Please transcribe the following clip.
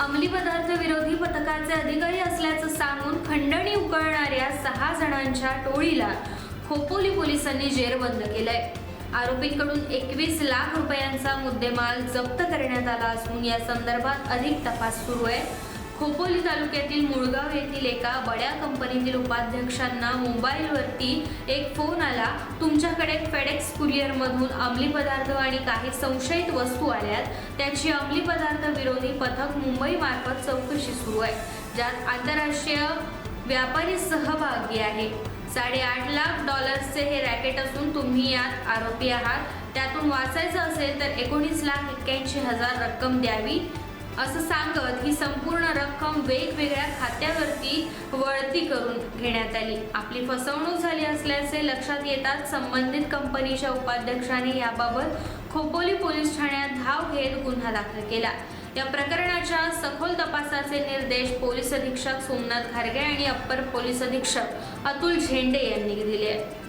अंमली पदार्थ विरोधी पथकाचे अधिकारी असल्याचं सांगून खंडणी उकळणाऱ्या सहा जणांच्या टोळीला खोपोली पोलिसांनी जेरबंद केलंय. आरोपींकडून एकवीस लाख रुपयांचा मुद्देमाल जप्त करण्यात आला असून या संदर्भात अधिक तपास सुरू आहे. खोपोली तालुक्यातील मुळगाव येथील एका बड्या कंपनीतील उपाध्यक्षांना मोबाईलवरती एक फोन आला. तुमच्याकडे फेडेक्स कुरिअरमधून अंमली पदार्थ आणि काही संशयित वस्तू आल्यात. त्याची अंमली पदार्थ विरोधी पथक मुंबईमार्फत चौकशी सुरू आहे. ज्यात आंतरराष्ट्रीय व्यापारी सहभागी आहे. साडेआठ लाख डॉलर्सचे हे रॅकेट असून तुम्ही यात आरोपी आहात. त्यातून वाचायचं असेल तर एकोणीस लाख एक्क्याऐंशी हजार रक्कम द्यावी. असं सांगत ही संपूर्ण रक्कम वेगवेगळ्या खात्यावरती वळती करून घेण्यात आली. आपली फसवणूक झाली असल्याचे लक्षात येताच संबंधित कंपनीच्या उपाध्यक्षाने याबाबत खोपोली पोलीस ठाण्यात धाव घेत गुन्हा दाखल केला. या प्रकरणाच्या सखोल तपासाचे निर्देश पोलीस अधीक्षक सोमनाथ खारगे आणि अप्पर पोलीस अधीक्षक अतुल झेंडे यांनी दिले. आहेत